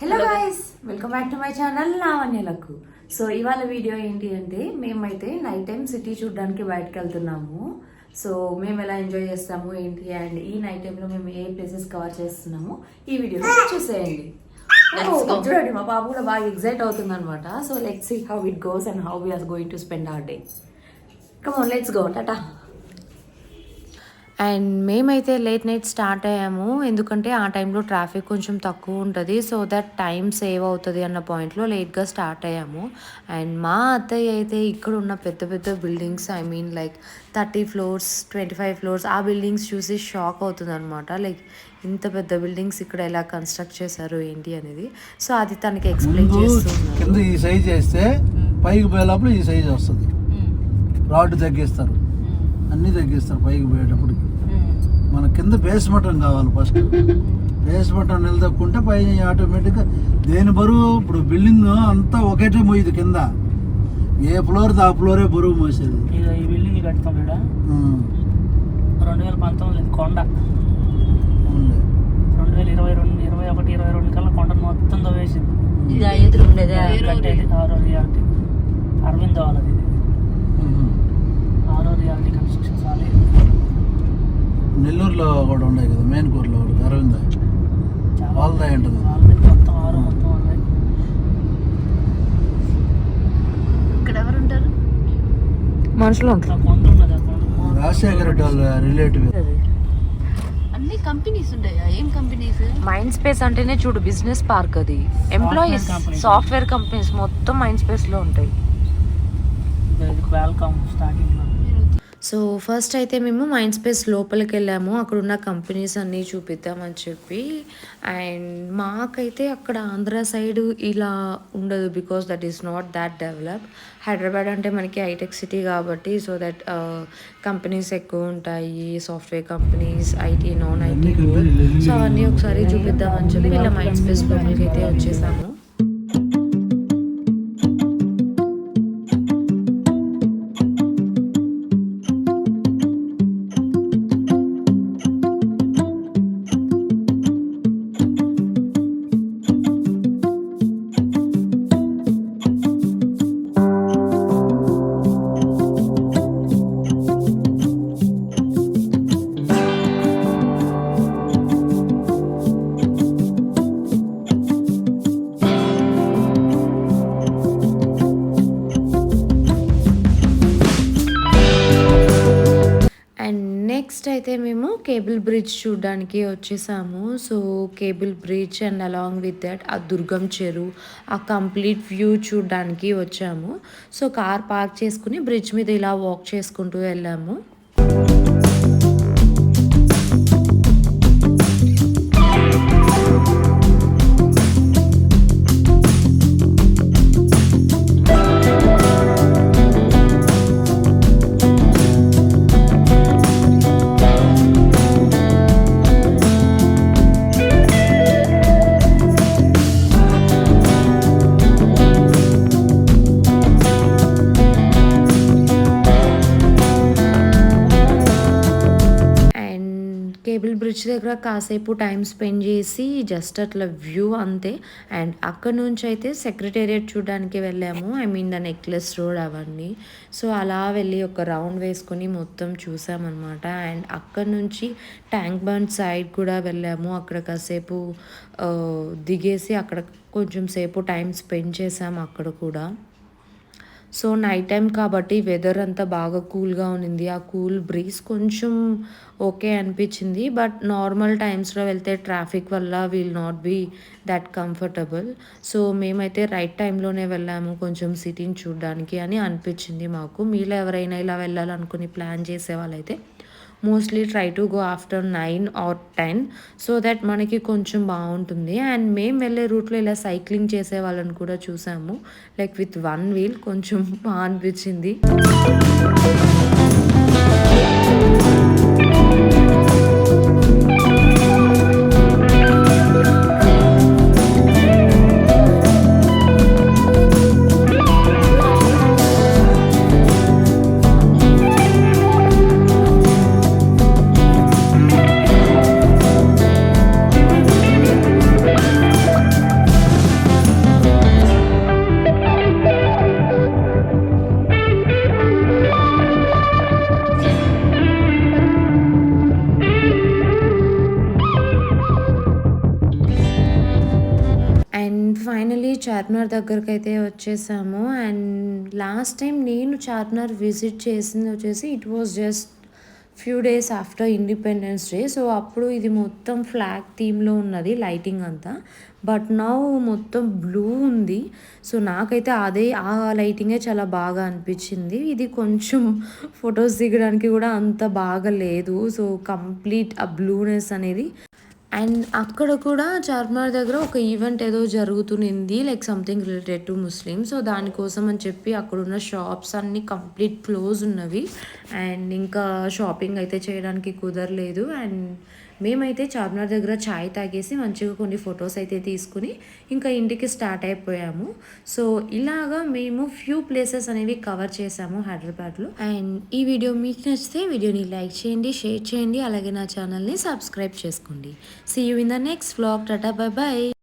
Hello guys welcome back to my channel లావణ్యలకు so ఇవాళ video ఏంటి అంటే మేమైతే నైట్ టైం సిటీ చూడడానికి బయటకు వెళ్తున్నాము. సో మేము ఎలా ఎంజాయ్ చేస్తాము ఏంటి? అండ్ ఈ నైట్ టైంలో మేము ఏ ప్లేసెస్ కవర్ చేస్తున్నాము ఈ వీడియోలో చూసేయండి. Oh, చూడండి మా బాబు కూడా బాగా ఎగ్జైట్ అవుతుంది అనమాట so let's see how it goes and how we're going to spend our day come on let's go tata and మేమైతే లేట్ నైట్ స్టార్ట్ అయ్యాము. ఎందుకంటే ఆ టైంలో ట్రాఫిక్ కొంచెం తక్కువ ఉంటుంది. సో దట్ టైం సేవ్ అవుతుంది అన్న పాయింట్లో లేట్గా స్టార్ట్ అయ్యాము. అండ్ మా అత్తయ్య అయితే ఇక్కడ ఉన్న పెద్ద పెద్ద buildings I mean like thirty floors twenty five floors ఆ బిల్డింగ్స్ చూసి షాక్ అవుతుంది అనమాట లైక్ ఇంత పెద్ద బిల్డింగ్స్ ఇక్కడ ఎలా కన్స్ట్రక్ట్ చేశారు ఏంటి అనేది. సో అది తనకి ఎక్స్ప్లెయిన్ కింద ఈ సైజ్ చేస్తే పైకి పోయేటప్పుడు ఈ సైజ్ వస్తుంది. రాడ్ తగ్గిస్తారు. అన్నీ తగ్గిస్తారు పైకి పోయేటప్పటికి మన కింద బేస్ మటన్ కావాలి ఫస్ట్. బేస్ మటన్ నిలదక్కుంటే పైన ఆటోమేటిక్గా దేని బరువు? ఇప్పుడు బిల్డింగ్ అంతా ఒకటే మోయదు కింద. ఏ ఫ్లోర్ ఆ ఫ్లోరే బరువు మోసేది. ఇక ఈ బిల్డింగ్ కడతాం ఇక్కడ ఉమ్, రెండు వేల పంతొమ్మిది ఇది కొండ. రెండు వేల ఇరవై రెండు ఇరవై ఒకటి ఇరవై రెండు కల్లా కొండ మొత్తం దవేసింది ఇది ఎదురు ఉండేదా కట్టేది ఆరో రియాలిటీ అరవింద్ వాళ్ళది ఇది. నెల్లూరులో కూడా ఉన్నాయి కదా మేన్కూరులో కూడా అరవింద. వాళ్ళదే ఉంటుంది. వాళ్ళది మొత్తం ఆరు మొత్తం వాళ్ళది ఇక్కడ ఎవరు ఉంటారు? మనుషులు ఉంటారు. రాజశేఖర రెడ్డి వాళ్ళ రిలేటివ్ అన్ని కంపెనీస్ ఉంటాయా? ఏం కంపెనీస్ మైండ్ స్పేస్ అంటేనే చూడు బిజినెస్ పార్క్ అది. ఎంప్లాయీస్. సాఫ్ట్వేర్ కంపెనీస్ మొత్తం మైండ్ స్పేస్లో ఉంటాయి వెల్కమ్ స్టార్టింగ్లో సో ఫస్ట్ అయితే మేము మైండ్ స్పేస్ లోపలికి వెళ్ళాము. అక్కడ ఉన్న కంపెనీస్ అన్నీ చూపిద్దామని చెప్పి. అండ్ మాకైతే అక్కడ ఆంధ్ర సైడ్ ఇలా ఉండదు because that is not that develop Hyderabad అంటే మనకి హైటెక్ సిటీ కాబట్టి సో దట్ కంపెనీస్ ఎక్కువ ఉంటాయి. Software companies IT non IT so అవన్నీ ఒకసారి చూపిద్దామని చెప్పి ఇలా మైండ్ స్పేస్ లోపలికి అయితే వచ్చేసాము. కేబుల్ బ్రిడ్జ్ చూడడానికి వచ్చేసాము. So cable bridge and along with that ఆ దుర్గం చెరువు ఆ కంప్లీట్ వ్యూ చూడడానికి వచ్చాము. సో కార్ పార్క్ చేసుకుని బ్రిడ్జ్ మీద ఇలా వాక్ చేసుకుంటూ వెళ్ళాము. బీచ్ దగ్గర కాసేపు టైం స్పెండ్ చేసి జస్ట్ అట్లా వ్యూ అంతే. అండ్ అక్కడ నుంచి అయితే సెక్రటేరియట్ చూడడానికి వెళ్ళాము. I mean the necklace road అవన్నీ. సో అలా వెళ్ళి ఒక రౌండ్ వేసుకొని మొత్తం చూసామన్నమాట. అండ్ అక్కడ నుంచి ట్యాంక్ బండ్ సైడ్ కూడా వెళ్ళాము. అక్కడ కాసేపు దిగేసి అక్కడ కొంచెం సేపు టైం స్పెండ్ చేసాము అక్కడ కూడా. సో నైట్ టైం కాబట్టి వెదర్ అంతా బాగా కూల్గా ఉన్నింది. ఆ కూల్ బ్రీజ్ కొంచెం ఓకే అనిపించింది. బట్ నార్మల్ టైమ్స్లో వెళ్తే ట్రాఫిక్ వల్ల will not be that comfortable so మేమైతే రైట్ టైంలోనే వెళ్ళాము కొంచెం సిటీని చూడడానికి అని అనిపించింది మాకు. మీలో ఎవరైనా ఇలా వెళ్ళాలనుకుని ప్లాన్ చేసే వాళ్ళైతే mostly try to go after nine or ten so that మనకి కొంచెం బాగుంటుంది. అండ్ మేము వెళ్ళే రూట్లో ఇలా సైక్లింగ్ చేసే వాళ్ళని కూడా చూసాము. లైక్ విత్ వన్ వీల్ కొంచెం బాగా అనిపించింది. ఫైనలీ చార్మినార్ దగ్గరికి అయితే వచ్చేసాము. అండ్ లాస్ట్ టైం నేను చార్మినార్ విజిట్ చేసింది వచ్చేసి it was just few days after independence day. So అప్పుడు ఇది మొత్తం ఫ్లాగ్ థీమ్లో ఉన్నది లైటింగ్ అంతా. బట్ నా మొత్తం బ్లూ ఉంది. సో నాకైతే అదే ఆ లైటింగే చాలా బాగా అనిపించింది. ఇది కొంచెం ఫొటోస్ దిగడానికి కూడా అంత బాగా లేదు. సో కంప్లీట్ ఆ బ్లూనెస్ అనేది అండ్ అక్కడ కూడా చార్మినార్ దగ్గర ఒక ఈవెంట్ ఏదో జరుగుతుంది like something related to Muslim so దానికోసం అని చెప్పి అక్కడ ఉన్న షాప్స్ అన్నీ కంప్లీట్ క్లోజ్ ఉన్నవి. అండ్ ఇంకా షాపింగ్ అయితే చేయడానికి కుదరలేదు. అండ్ మేమైతే చార్మినార్ దగ్గర ఛాయ్ తాగేసి మంచిగా కొన్ని ఫొటోస్ అయితే తీసుకుని ఇంకా ఇంటికి స్టార్ట్ అయిపోయాము. సో ఇలాగా మేము ఫ్యూ ప్లేసెస్ అనేవి కవర్ చేసాము హైదరాబాద్లో. అండ్ ఈ వీడియో మీకు నచ్చితే వీడియోని లైక్ చేయండి షేర్ చేయండి అలాగే నా ఛానల్ని సబ్స్క్రైబ్ చేసుకోండి. See you in the next vlog tata bye bye